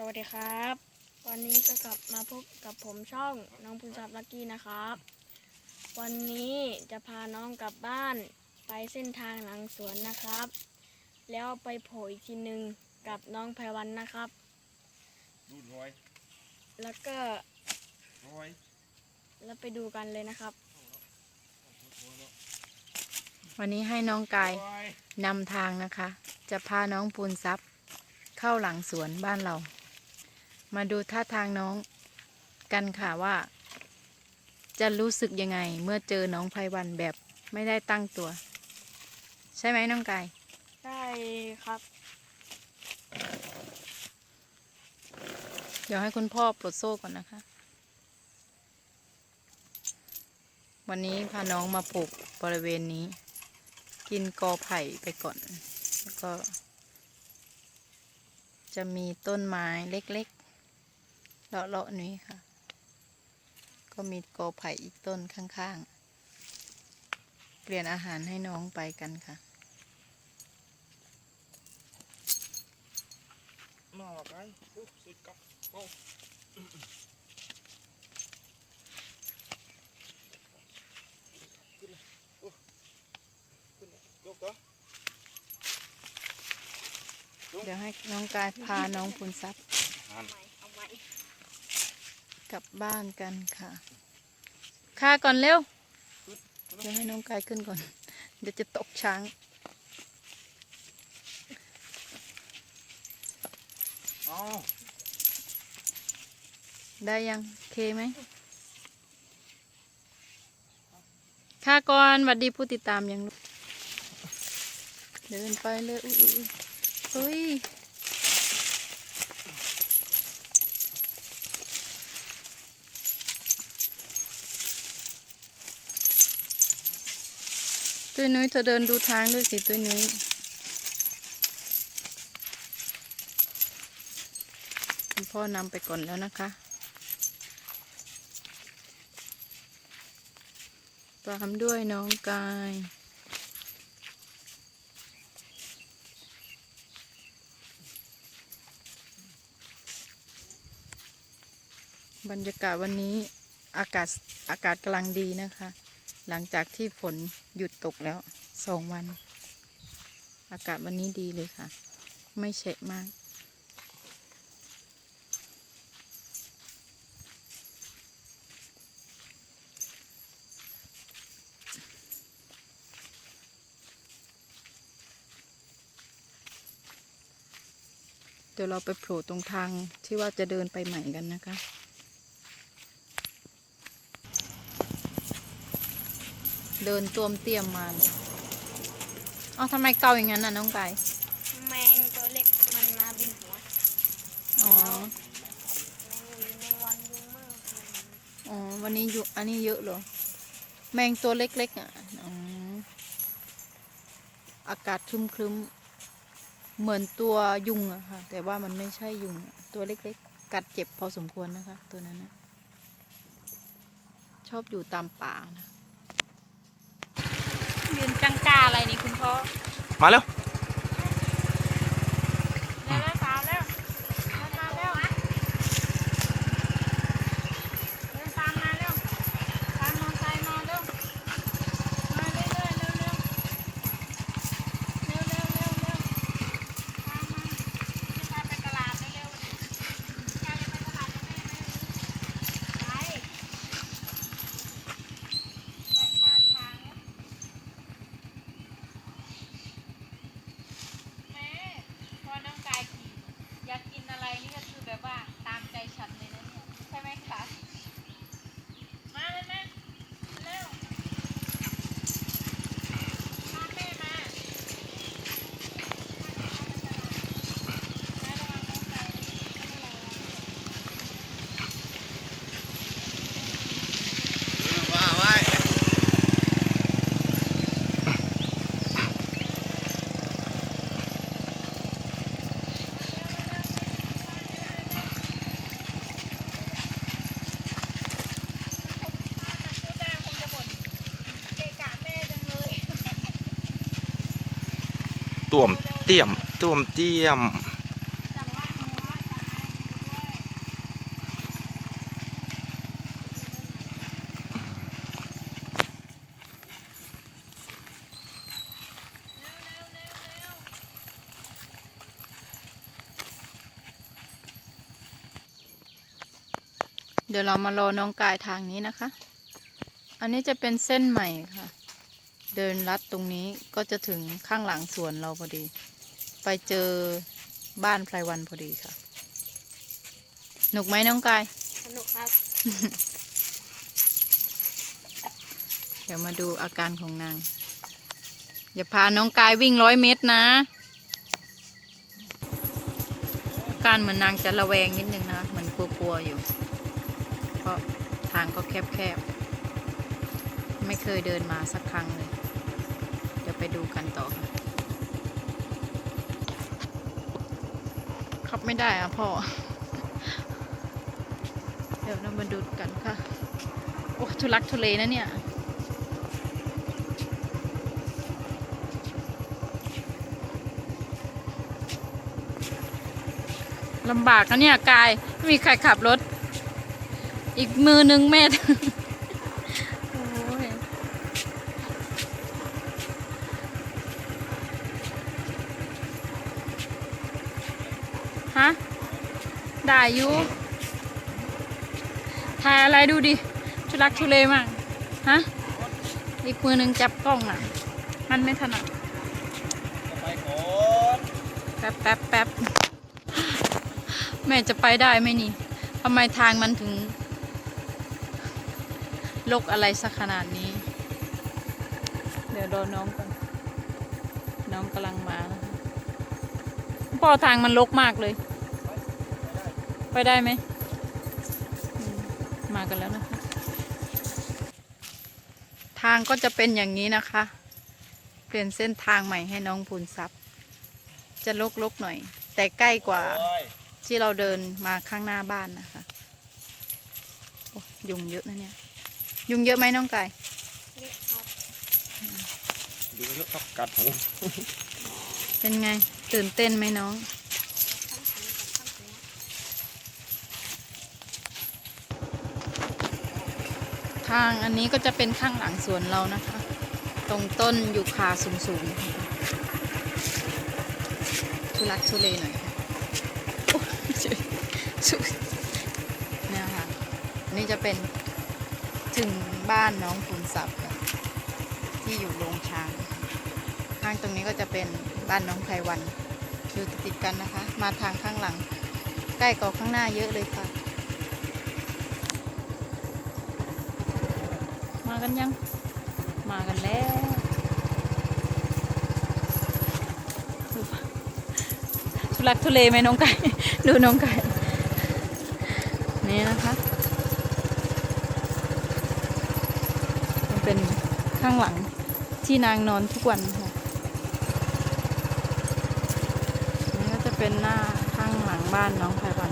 สวัสดีครับ วันนี้ก็กลับมาพบกับผมช่องน้องพุนซับลักกี้นะครับ วันนี้จะพาน้องกลับบ้านไปเส้นทางหลังสวนนะครับ แล้วไปโผล่อีกทีหนึ่งกับน้องไพวันนะครับ ดูดร้อยแล้วก็ร้อยแล้วไปดูกันเลยนะครับ วันนี้ให้น้องกายร้อย นำทางนะคะ จะพาน้องปูนซับเข้าหลังสวนบ้านเรา มาดูท่าทางน้องกันค่ะว่า จะรู้สึกยังไง เมื่อเจอน้องไพวันแบบไม่ได้ตั้งตัว ใช่ไหมน้องกายได้ครับ เดี๋ยวให้คุณพ่อปลดโซ่ก่อนนะคะ วันนี้พาน้องมาปลูกบริเวณนี้ กินกอไผ่ไปก่อน แล้วก็ จะมีต้นไม้เล็กๆ เลาะๆนี้ค่ะ ก็มีกอไผ่อีกต้นข้าง ๆ เปลี่ยนอาหารให้น้องไปกันค่ะมาไกลปุ๊บสุดกับโอ้ขึ้นเลยโอ้ขึ้นเลยยกตัวเดี๋ยวให้น้องกายพาน้องพูนซับหันเอาไว้ กลับบ้านกันค่ะค่าก่อนเร็ว เดี๋ยวให้น้องกายขึ้นก่อน เดี๋ยวจะตกช้าง ได้ยังเคไหมค่าก่อนหวัดดีผู้ติดตามยังลูกเดินไปเลยอุ้ยเฮ้ย ตุ้ยนุ้ยเธอเดินดูทางด้วยสิตุ้ยนุ้ยคุณพ่อนำไปก่อนแล้วนะคะตามด้วยน้องกายบรรยากาศวันนี้อากาศอากาศกำลังดีนะคะ หลังจากที่ฝนหยุดตกแล้วสองวัน อากาศวันนี้ดีเลยค่ะ ไม่เฉะมาก เดี๋ยวเราไปโผล่ตรงทางที่ว่าจะเดินไปใหม่กันนะคะ เดินตวมเตรียมมาเลยเอาทำไมเกาอย่างนั้นน่ะน้องไก่แมงตัวเล็กมันมาบินหัวอ๋อแมงวีแมงวันยุงมากอ๋อวันนี้อยู่อันนี้เยอะเหรอแมงตัวเล็กๆอะอ๋ออากาศครึ้มๆเหมือนตัวยุงอะค่ะ แต่ว่ามันไม่ใช่ยุงอะตัวเล็กๆ กัดเจ็บพอสมควรนะคะ ตัวนั้นนะชอบอยู่ตามป่านะ ยืนจังกาอะไรนี่คุณพ่อมาเร็ว ต่วมเตี้ยมต่วมเตี้ยมเดี๋ยวเรามารอน้องกายทางนี้นะคะ อันนี้จะเป็นเส้นใหม่ค่ะ เดินลัดตรงนี้ก็จะถึงข้างหลังสวนเราพอดี ไปเจอบ้านไพรวันพอดีค่ะ หนุกไหมน้องกาย สนุกครับ เดี๋ยวมาดูอาการของนาง อย่าพาน้องกายวิ่งร้อยเมตรนะอาการเหมือนนางจะระแวงนิดนึงนะ เหมือนกลัวๆอยู่ เพราะทางก็แคบๆ ไม่เคยเดินมาสักครั้งเลย เดี๋ยวไปดูกันต่อค่ะขับไม่ได้อะพ่อ เดี๋ยวเรามาดูกันค่ะ โอ้ทุลักทุเลนะเนี่ยลำบากนะเนี่ยกายไม่มีใครขับรถ อีกมือหนึ่งแม่ โอ้ย ฮะได้อยู่ถ่ายอะไรดูดิชุลักชุเลมาก ฮะ อีกมือหนึ่งจับกล้องอะ มันไม่ถนัดแป๊บแป๊บแป๊บแม่จะไปได้ไหมนี่ทำไมทางมันถึงลกอะไรสักขนาดนี้ เดี๋ยวรอน้องก่อน น้องกำลังมาพ่อทางมันลกมากเลย ไปได้ไหมอืมมากันแล้วนะคะ ทางก็จะเป็นอย่างนี้นะคะ เปลี่ยนเส้นทางใหม่ให้น้องพูนทรัพย์จะลกๆหน่อย แต่ใกล้กว่าโอ้ยที่เราเดินมาข้างหน้าบ้านนะคะโอ้ยุงเยอะนะเนี่ย ยุงเยอะไหมน้องไก่นี่ครับยุงเยอะครับกัดหูเป็นไง ตื่นเต้นไหมน้องทั้งขันกับทั้งขัน ทางอันนี้ก็จะเป็นข้างหลังสวนเรานะคะ ตรงต้นยูคาสูงๆนะคะทุลักทุเลหน่อยโอ้ยช่วยช่วยเนี่ยค่ะนี่จะเป็นถึงบ้านน้องปุนศัพท์ที่อยู่โรงช้าง ข้างตรงนี้ก็จะเป็นบ้านน้องไพวันอยู่ติดกันนะคะ มาทางข้างหลัง ใกล้กว่าข้างหน้าเยอะเลยค่ะ มา กันยัง มากันแล้วทุลักทุเลไหมน้องไก่ ดูน้องไก่ นี่นะคะ มันเป็นข้างหลังที่นางนอนทุกวันค่ะนี่ก็จะเป็นหน้าข้างหลังบ้านน้องไพวัน